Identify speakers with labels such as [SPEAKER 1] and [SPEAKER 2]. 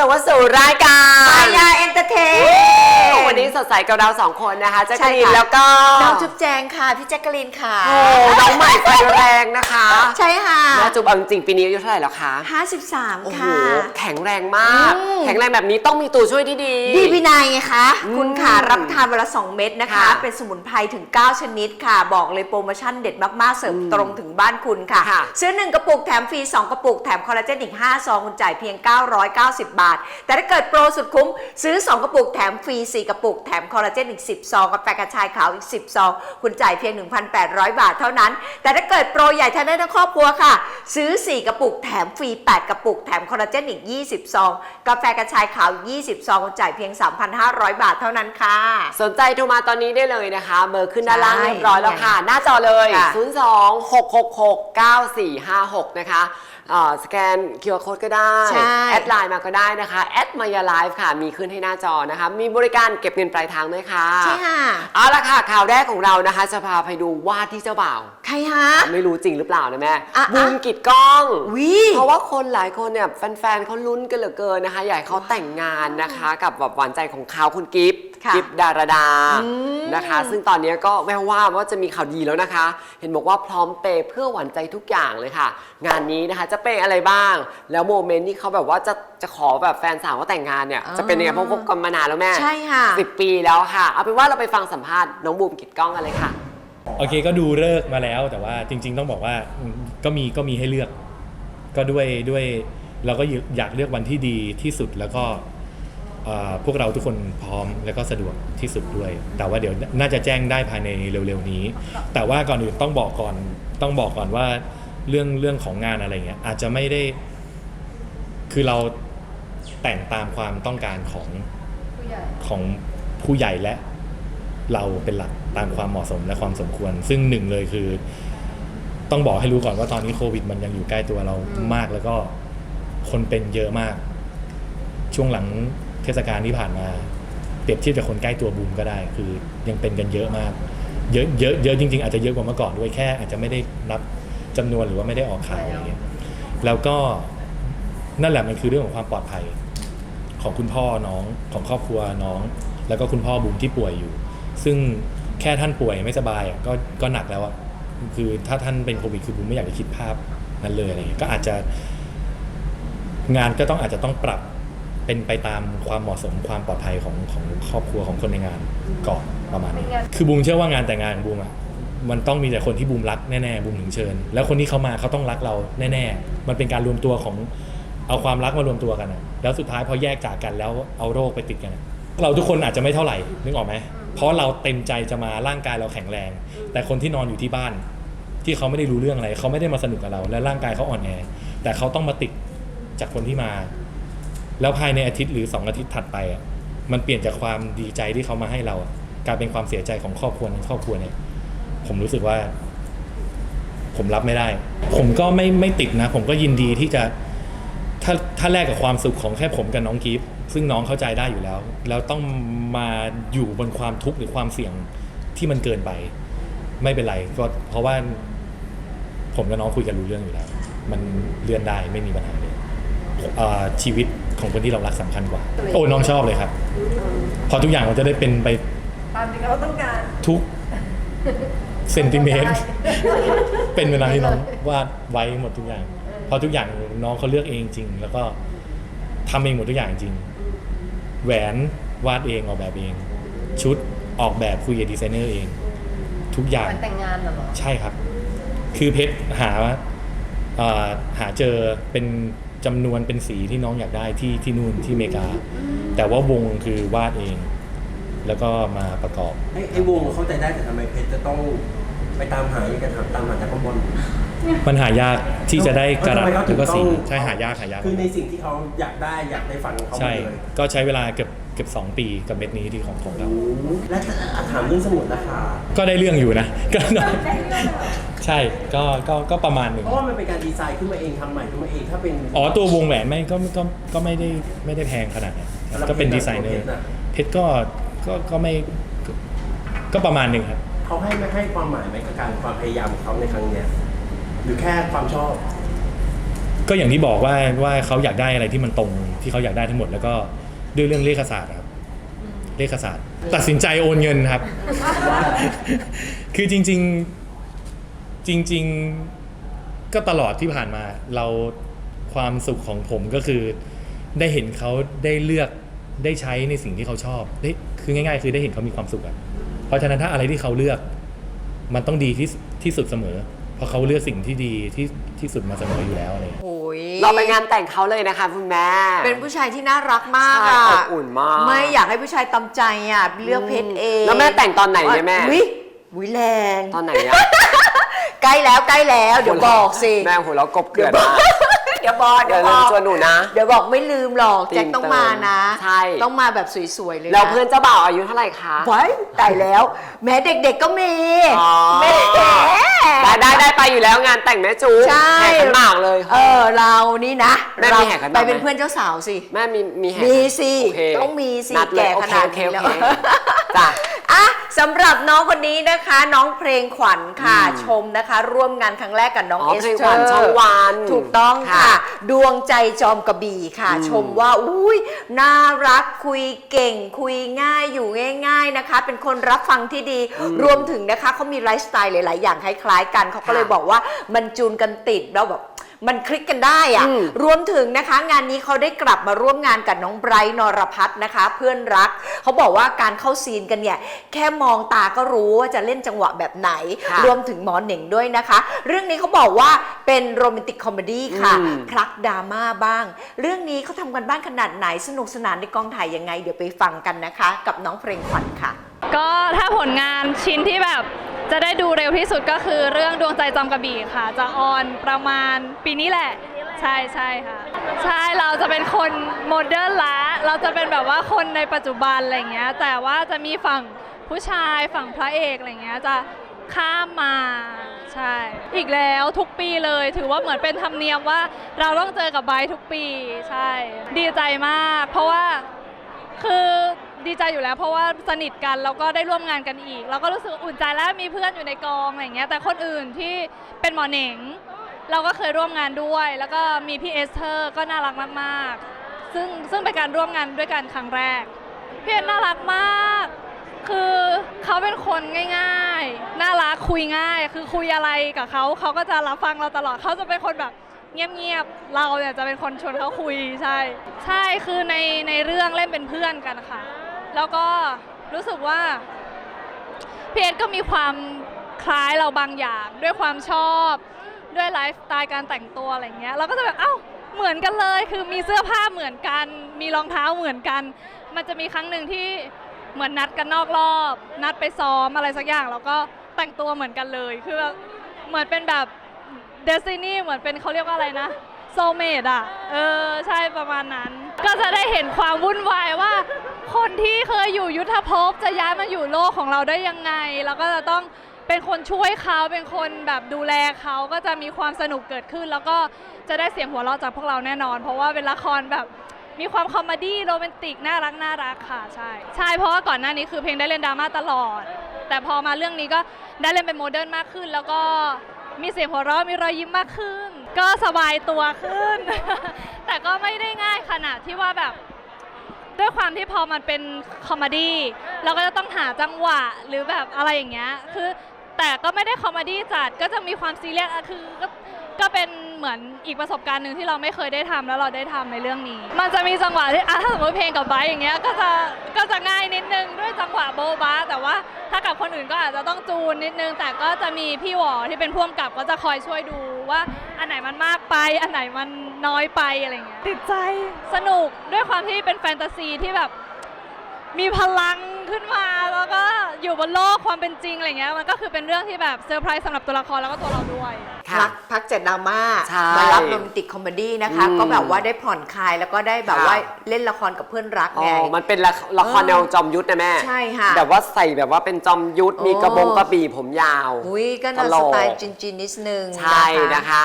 [SPEAKER 1] ชมว่าสู่รายการ
[SPEAKER 2] ปายาเอนเตอร์เทน
[SPEAKER 1] นนี้สดใสกับเราสองคนนะคะแจ๊ก
[SPEAKER 2] ใช่
[SPEAKER 1] กะลีน
[SPEAKER 2] ค่ะ
[SPEAKER 1] แล้วก็
[SPEAKER 2] น้องจุ๊บแจงค่ะ พี่แจ๊กกะลีนค่ะ
[SPEAKER 1] โอ้น้องใหม่ไฟแรงนะคะ
[SPEAKER 2] ใช่ค่ะ
[SPEAKER 1] แม่จุ๊บเอาจริงๆปีนี้อายุเท่าไหร่แล้วคะโอ้โห
[SPEAKER 2] 53 ค่ะ
[SPEAKER 1] แข็งแรงมาก
[SPEAKER 2] อืม
[SPEAKER 1] แข็งแรงแบบนี้ต้องมีตัวช่วยที่ดี
[SPEAKER 2] ดีวินัยไงคะ
[SPEAKER 1] อืม
[SPEAKER 2] คุณค่ะรับประทานวันละ2เม็ดนะคะ
[SPEAKER 1] ค่ะ
[SPEAKER 2] เป็นสมุนไพรถึง 9 ชนิดค่ะ บอกเลยโปรโมชั่นเด็ดมากๆ เสริมตรงถึงบ้านคุณค่ะ
[SPEAKER 1] ค่ะ
[SPEAKER 2] ซื้อ 1 กระปุกแถมฟรี 2 กระปุกแถมคอลลาเจนอีก 5 ซองคุณจ่ายเพียง 990 บาท แต่ถ้าเกิดโปรสุดคุ้มซื้อ 2 กระปุกแถมฟรี 4 กระปุกแถมคอลลาเจนอีก 10 ซองกาแฟกระชายขาวอีก 10 ซอง คุณจ่ายเพียง 1,800 บาทเท่านั้น แต่ถ้าเกิดโปรใหญ่ทานได้ทั้งครอบครัวค่ะ ซื้อ 4 กระปุกแถมฟรี 8 กระปุก แถมคอลลาเจนอีก 20 ซอง กาแฟกระชายขาว 20 ซองคุณจ่ายเพียง 3,500 บาทเเท่านั้นค่ะ
[SPEAKER 1] สนใจโทรมาตอนนี้ได้เลยนะคะเบอร์ขึ้นด้านล่าง
[SPEAKER 2] ใช่
[SPEAKER 1] เรียบร้อยแล้วค่ะ หน้าจอเลย
[SPEAKER 2] ค่ะ
[SPEAKER 1] 0 2 6 6 6 9 4 5 6 นะคะเอ่อ สแกน QR Code ก็ได้
[SPEAKER 2] ใช่
[SPEAKER 1] แอดไลน์มาก็ได้นะคะแอดมายาไลฟ์ค่ะมีขึ้นให้หน้าจอนะคะ มีบริการเก็บเงินปลายทางด้วยค่ะ
[SPEAKER 2] ใช่ค่ะ
[SPEAKER 1] เอาละค่ะ ข่าวแรกของเรานะคะ จะพาไปดูวาดที่เจ้าบ่าว
[SPEAKER 2] ใครฮะ
[SPEAKER 1] ไม่รู้จริงหรือเปล่านะแม่
[SPEAKER 2] อะ
[SPEAKER 1] บูมกิดกล้อง
[SPEAKER 2] วิ
[SPEAKER 1] เพราะว่าคนหลายคนเนี่ยแฟนๆเขาลุ้นกันเหลือเกินนะคะ อยากให้เขาแต่งงานนะคะ กับแบบหวานใจของเขาคุณกิฟต์
[SPEAKER 2] ค่ะ
[SPEAKER 1] กิฟต์ดารดา
[SPEAKER 2] อืม
[SPEAKER 1] นะคะ ซึ่งตอนนี้ก็แววว่าว่าจะมีข่าวดีแล้วนะคะ เห็นบอกว่าพร้อมเปย์เพื่อหวานใจทุกอย่างเลยค่ะ งานนี้นะคะจะเปย์อะไรบ้าง แล้วโมเมนต์ที่เขาแบบว่าจะจะขอแบบแฟนสาวเขาแต่งงานเนี่ย
[SPEAKER 2] อ่า
[SPEAKER 1] จะเป็นยังไงเพราะคบกันมานานแล้วแม่
[SPEAKER 2] ใช่ค่ะ
[SPEAKER 1] สิบปีแล้วค่ะ เอาเป็นว่าเราไปฟังสัมภาษณ์น้องบูมกิดกล้องกันเลยค่ะ
[SPEAKER 3] โอเคก็ดูเลิกษ์มาแล้วแต่ว่าจริง ๆ ต้องบอกว่าอืมก็มีก็มีให้เลือก ก็ด้วยด้วยเราก็อยากเลือกวันที่ดีที่สุดแล้วก็เอ่อ พวกเราทุกคนพร้อมแล้วก็สะดวกที่สุดด้วย แต่ว่าเดี๋ยวน่าจะแจ้งได้ภายในเร็วๆนี้ แต่ว่าก่อนอื่นต้องบอกก่อนต้องบอกก่อนว่าเรื่องเรื่องของงานอะไรเงี้ยอาจจะไม่ได้ คือเราแต่งตามความต้องการของของผู้ใหญ่และ เราเป็นหลักตามความเหมาะสมและความสมควร ซึ่งหนึ่งเลยคือ ต้องบอกให้รู้ก่อนว่าตอนนี้โควิด มันยังอยู่ใกล้ตัวเรามากแล้วก็คนเป็นเยอะมาก ช่วงหลัง เทศกาลที่ผ่านมาเปรียบเทียบกับคนใกล้ตัวบูมก็ได้ คือยังเป็นกันเยอะมาก เยอะเยอะเยอะจริง ๆ อาจจะเยอะกว่าเมื่อก่อนด้วยแค่ อาจจะไม่ได้นับจำนวนหรือว่าไม่ได้ออกข่าวอะไรเงี้ยแล้วก็นั่นแหละมันคือเรื่องของความปลอดภัย ของคุณพ่อน้องของครอบครัวน้อง แล้วก็คุณพ่อบูมที่ป่วยอยู่ ซึ่งแค่ท่านป่วยไม่สบายก็ก็หนักแล้วอะคือถ้าท่านเป็นโควิดคือบูมไม่อยากจะคิดภาพนั้นเลยอะไรเงี้ยก็อาจจะงานก็ต้องอาจจะต้องปรับ เป็นไปตามความเหมาะสมความปลอดภัยของของครอบครัวของคนในงานก่อนประมาณนี้คือบูมเชื่อว่างานแต่งงานของบูมอะมันต้องมีแต่คนที่บูมรักแน่ๆบูมถึงเชิญ แล้วคนที่เขามาเขาต้องรักเราแน่ๆ มันเป็นการรวมตัวของเอาความรักมารวมตัวกันอะแล้วสุดท้ายพอแยกจากกันแล้วเอาโรคไปติดกันอะเราทุกคนอาจจะไม่เท่าไหร่นึกออกไหมเพราะเราเต็มใจจะมาร่างกายเราแข็งแรง แต่คนที่นอนอยู่ที่บ้าน ที่เขาไม่ได้รู้เรื่องอะไรเขาไม่ได้มาสนุกกับเรา และร่างกายเขาอ่อนแอแต่เขาต้องมาติดจากคนที่มา แล้วภายในอาทิตย์หรือสองอาทิตย์ถัดไปอะมันเปลี่ยนจากความดีใจที่เขามาให้เรากลายเป็นความเสียใจของครอบครัวนั้นครอบครัวเนี่ย ผมรู้สึกว่า ผมรับไม่ได้ ผมก็ไม่ไม่ติดนะ ผมก็ยินดีที่จะถ้าถ้าแลกกับความสุขของแค่ผมกับน้องกิฟซึ่งน้องเข้าใจได้อยู่แล้ว แล้วต้องมาอยู่บนความทุกข์หรือความเสี่ยงที่มันเกินไป ไม่เป็นไรก็เพราะว่า ผมกับน้องคุยกันรู้เรื่องอยู่แล้ว มันเลื่อนได้ไม่มีปัญหาเลยอ่อชีวิต ของคนที่เรารักสำคัญกว่า โอ้น้องชอบเลยครับ พอทุกอย่างมันจะได้เป็นไป
[SPEAKER 4] ตามที่เขาต้องการ
[SPEAKER 3] ทุกเซนติเมตร เป็นเวลาที่น้องวาดไว้หมดทุกอย่าง เพราะทุกอย่างน้องเขาเลือกเองจริง แล้วก็ทำเองหมดทุกอย่างจริง แหวนวาดเองออกแบบเอง ชุดออกแบบคุยกับดีไซเนอร์เอง ทุกอย่าง
[SPEAKER 4] มันแต่งงานเหรอ
[SPEAKER 3] ใช่ครับ คือเพชรหาเอ่อหาเจอเป็น จำนวนเป็นสีที่น้องอยากได้ที่ที่นู่นที่อเมริกา แต่ว่าวงคือวาดเอง แล้วก็มาประกอบ
[SPEAKER 5] ไอ้ไอ้วงเข้าใจได้แต่ทำไมเพชรจะต้องไปตามหาอย่างกันถามตามหาจากข้างบน
[SPEAKER 3] มันหายากที่จะได้กระดับ
[SPEAKER 5] ทำไมเขาถึ
[SPEAKER 3] แล้
[SPEAKER 5] ง
[SPEAKER 3] วก็สี
[SPEAKER 5] ต้อง
[SPEAKER 3] ใช่หายากหายาก
[SPEAKER 5] คือในสิ่งที่เขาอยากได้อยากได้ฝันของเขาหม
[SPEAKER 3] ใช่
[SPEAKER 5] ดเลย
[SPEAKER 3] ก็ใช้เวลาเกือบเกือบสองปีกับเม็ดนี้ที่ของของเรา
[SPEAKER 5] และถามเรื่องสมุดราคา
[SPEAKER 3] ก็ได้เรื่องอยู่นะก็ใช่ก็ก็ก็ประมาณหนึ่ง
[SPEAKER 5] เพราะว่ามันเป็นการดีไซน์ขึ้นมาเองทำใหม่ขึ้นมาเองถ้าเป็น
[SPEAKER 3] อ๋อตัววงแหวนไม่ก็ก็ก็ไม่ได้ไม่ได้แพงขนาดนั้น
[SPEAKER 5] แล้ว
[SPEAKER 3] ก็เป็น
[SPEAKER 5] เพชร
[SPEAKER 3] ดีไซเนอ
[SPEAKER 5] เพ
[SPEAKER 3] ร์
[SPEAKER 5] ชรน่ะ
[SPEAKER 3] เพชรก็ก็ก็ไม่ก็ก็ประมาณหนึ่งครับ
[SPEAKER 5] เขาให้ไม่ให้ความหมายไหมกับการความพยายามของเขาในครั้งเนี้ย หรือแค่ความชอบ
[SPEAKER 3] ก็อย่างที่บอกว่าว่าเขาอยากได้อะไรที่มันตรงที่เขาอยากได้ทั้งหมดแล้วก็ด้วยเรื่องเลขศาสตร์ครับเลขศาสตร์ ตัดสินใจโอนเงินครับ คือจริง ๆจริง ๆ ก็ตลอดที่ผ่านมาเราความสุขของผมก็คือ ได้เห็นเขาได้เลือกได้ใช้ในสิ่งที่เขาชอบได้คือง่าย ๆ คือได้เห็นเขามีความสุขอะเพราะฉะนั้นถ้าอะไรที่เขาเลือก มันต้องดีที่ที่สุดเสมอ เพราะเขาเลือกสิ่งที่ดีที่ที่สุดมาเสมออยู่แล้วอะไรอย่างเงี้ย
[SPEAKER 2] โอ้ย
[SPEAKER 1] เราไปงานแต่งเขาเลยนะคะคุณแม่
[SPEAKER 2] เป็นผู้ชายที่น่ารักมาก
[SPEAKER 1] ใช่
[SPEAKER 2] อะ
[SPEAKER 1] อบอุ่นมาก
[SPEAKER 2] ไม่อยากให้ผู้ชายตำใจอะเลือกเพชรเอง
[SPEAKER 1] แล้วแม่แต่งตอนไหนเนี่ยแม่
[SPEAKER 2] วิวิแรง
[SPEAKER 1] ตอนไหนอะ
[SPEAKER 2] ใกล้แล้วใกล้แล้ว เดี๋ยวบอกสิ
[SPEAKER 1] แม่หัวเราะกบเกลื่อนมาก
[SPEAKER 2] เดี๋ยวบอก
[SPEAKER 1] เดี๋
[SPEAKER 2] เดี๋
[SPEAKER 1] ย
[SPEAKER 2] ยววบอก
[SPEAKER 1] ชวนหนูนะ
[SPEAKER 2] เดี๋ยวบอกไม่ลืมหรอก
[SPEAKER 1] จริง
[SPEAKER 2] แจ็คต้องมานะ
[SPEAKER 1] ใช่
[SPEAKER 2] ต้องมาแบบสวยๆเลยนะ
[SPEAKER 1] แล้วเพื่อนเจ้าบ่าวอายุเท่าไหร่คะ
[SPEAKER 2] ไว้ตายแล้ว แม้เด็กๆก็มี
[SPEAKER 1] อ๋อ
[SPEAKER 2] แม่
[SPEAKER 1] ได้ได้ได้ไปอยู่แล้วงานแต่งแม่จู
[SPEAKER 2] ใช่
[SPEAKER 1] แห่ขันหมากเลย
[SPEAKER 2] เออเรานี่นะ
[SPEAKER 1] แม่
[SPEAKER 2] เรา
[SPEAKER 1] มีแห่ขันหมาก
[SPEAKER 2] ไปเป็น
[SPEAKER 1] ไหม
[SPEAKER 2] เพื่อนเจ้าสาวสิ
[SPEAKER 1] แม่มีมีแห่
[SPEAKER 2] มีสิ
[SPEAKER 1] โอเค
[SPEAKER 2] ต้องมีสิ
[SPEAKER 1] นัดเลย
[SPEAKER 2] แก่ขนาด
[SPEAKER 1] โอเค
[SPEAKER 2] นี้
[SPEAKER 1] โอ
[SPEAKER 2] แล้ว
[SPEAKER 1] เคจ้ะ
[SPEAKER 2] อะ สำหรับน้องคนนี้นะคะ น้องเพลงขวัญค่ะ
[SPEAKER 1] อืม
[SPEAKER 2] ชมนะคะ ร่วมงานครั้งแรกกับน้อง
[SPEAKER 1] อ๋อ
[SPEAKER 2] เอส
[SPEAKER 1] เพลง
[SPEAKER 2] เธ
[SPEAKER 1] ขวั
[SPEAKER 2] อ
[SPEAKER 1] ญ
[SPEAKER 2] ร์
[SPEAKER 1] ช่องวัน
[SPEAKER 2] ถูกต้องค่ะ
[SPEAKER 1] ค่ะ
[SPEAKER 2] ดวงใจจอมกระบี่ค่ะ
[SPEAKER 1] อืม
[SPEAKER 2] ชมว่าอุ้ยน่ารักคุยเก่ง คุยง่ายอยู่ง่าย ๆนะคะ เป็นคนรับฟังที่ดีรวมถึงนะคะเขามีไลฟ์สไตล์หลาย ๆ อย่างคล้าย ๆ กันเขาก็เลยบอกว่ามันจูนกันติดแล้วแบบ มันคลิกกันได้อะ
[SPEAKER 1] อืม
[SPEAKER 2] รวมถึงนะคะ งานนี้เขาได้กลับมาร่วมงานกับน้องไบรท์นรพัฒน์นะคะ เพื่อนรัก เขาบอกว่าการเข้าซีนกันเนี่ย แค่มองตาก็รู้ว่าจะเล่นจังหวะแบบไหน
[SPEAKER 1] ค่ะ
[SPEAKER 2] รวมถึงหมอเหน่งด้วยนะคะ เรื่องนี้เขาบอกว่าเป็นโรแมนติกคอมเมดี้ค่ะ
[SPEAKER 1] อืม
[SPEAKER 2] พลักดราม่าบ้าง เรื่องนี้เขาทำกันบ้านขนาดไหนสนุกสนานในกองถ่ายยังไง เดี๋ยวไปฟังกันนะคะ กับน้องเพลงขวัญค่ะ
[SPEAKER 6] ก็ถ้าผลงานชิ้นที่แบบจะได้ดูเร็วที่สุดก็คือเรื่องดวงใจจอมกระบี่ค่ะ จะออนประมาณปีนี้แหละ ใช่ใช่ค่ะ ใช่เราจะเป็นคนโมเดิร์นละเราจะเป็นแบบว่าคนในปัจจุบันอะไรเงี้ย แต่ว่าจะมีฝั่งผู้ชายฝั่งพระเอกอะไรเงี้ยจะข้ามมาใช่ อีกแล้วทุกปีเลย ถือว่าเหมือนเป็นธรรมเนียมว่าเราต้องเจอกับไบร์ททุกปีใช่ ดีใจมาก เพราะว่าคือ ดีใจอยู่แล้ว เพราะว่าสนิทกันแล้วก็ได้ร่วมงานกันอีก เราก็รู้สึกอุ่นใจแล้วมีเพื่อนอยู่ในกองอะไรอย่างเงี้ยแต่คนอื่นที่เป็นหมอเหน่ง เราก็เคยร่วมงานด้วย แล้วก็มีพี่เอสเธอร์ก็น่ารักมากๆ ซึ่งซึ่งเป็นการร่วมงานด้วยกันครั้งแรกพี่เอสน่ารักมาก คือเขาเป็นคนง่ายๆ น่ารักคุยง่าย คือคุยอะไรกับเขาเขาก็จะรับฟังเราตลอดเขาจะเป็นคนแบบเงียบๆ เราเนี่ยจะเป็นคนชวนเขาคุยใช่ ใช่คือในในเรื่องเล่นเป็นเพื่อนกันค่ะ แล้วก็รู้สึกว่าพีเอสก็มีความคล้ายเราบางอย่าง ด้วยความชอบด้วยไลฟ์สไตล์การแต่งตัวอะไรเงี้ยเราก็จะแบบเอ้าเหมือนกันเลย คือมีเสื้อผ้าเหมือนกัน มีรองเท้าเหมือนกัน มันจะมีครั้งหนึ่งที่เหมือนนัดกันนอกรอบ นัดไปซ้อมอะไรสักอย่าง แล้วก็แต่งตัวเหมือนกันเลยคือแบบเหมือนเป็นแบบเดซินี่เหมือนเป็นเขาเรียกว่าอะไรนะโซเมดอะเออใช่ประมาณนั้น ก็จะได้เห็นความวุ่นวายว่า คนที่เคยอยู่ยุทธภพจะย้ายมาอยู่โลกของเราได้ยังไง แล้วก็จะต้องเป็นคนช่วยเขาเป็นคนแบบดูแลเขาก็จะมีความสนุกเกิดขึ้น แล้วก็จะได้เสียงหัวเราะจากพวกเราแน่นอน เพราะว่าเป็นละครแบบมีความคอมเมดี้โรแมนติกน่ารักน่ารักค่ะใช่ใช่เพราะว่าก่อนหน้านี้คือเพลงได้เล่นดราม่าตลอด แต่พอมาเรื่องนี้ก็ได้เล่นเป็นโมเดิร์นมากขึ้น แล้วก็มีเสียงหัวเราะมีรอยยิ้มมากขึ้น ก็สบายตัวขึ้น แต่ก็ไม่ได้ง่ายขนาดที่ว่าแบบ ด้วยความที่พอมันเป็นคอมเมดี้เราก็จะต้องหาจังหวะหรือแบบอะไรอย่างเงี้ยคือแต่ก็ไม่ได้คอมเมดี้จัดก็จะมีความซีเรียสอะคือก็ก็เป็น เหมือนอีกประสบการณ์หนึ่งที่เราไม่เคยได้ทำแล้วเราได้ทำในเรื่องนี้ มันจะมีจังหวะที่อะถ้าสมมติเพลงกับไบร์ทอย่างเงี้ยก็จะก็จะง่ายนิดนึงด้วยจังหวะโบะบาแต่ว่าถ้ากับคนอื่นก็อาจจะต้องจูนนิดนึง แต่ก็จะมีพี่หวอที่เป็นพ่วงกับก็จะคอยช่วยดูว่าอันไหนมันมากไป อันไหนมันน้อยไปอะไรเงี้ยติดใจสนุกด้วยความที่เป็นแฟนตาซีที่แบบมีพลังขึ้นมาแล้วก็อยู่บนโลกความเป็นจริงอะไรเงี้ยมันก็คือเป็นเรื่องที่แบบเซอร์ไพรส์สำหรับตัวละครแล้วก็ตัวเราด้วย
[SPEAKER 1] ค่ะ
[SPEAKER 2] พักพักจากดราม่า
[SPEAKER 1] ใช่
[SPEAKER 2] มารับโรแมนติกคอมเมดี้นะคะ
[SPEAKER 1] อืม
[SPEAKER 2] ก็แบบว่าได้ผ่อนคลายแล้วก็ได้แบบ
[SPEAKER 1] ค่ะ
[SPEAKER 2] ว่าเล่นละครกับเพื่อนรัก
[SPEAKER 1] อ๋อ
[SPEAKER 2] ไง
[SPEAKER 1] มันเป็นละละคร
[SPEAKER 2] เออ
[SPEAKER 1] แนวจอมยุทธนะแม่
[SPEAKER 2] ใช่ค่ะ
[SPEAKER 1] แบบว่าใส่แบบว่าเป็นจอมยุทธมีกระบง
[SPEAKER 2] โอ้
[SPEAKER 1] กระบี่ผมยาว
[SPEAKER 2] อุ้ยก็น่า
[SPEAKER 1] ตล
[SPEAKER 2] ส
[SPEAKER 1] ก
[SPEAKER 2] ไตล์จีนๆนิดนึง
[SPEAKER 1] ใช่นะคะ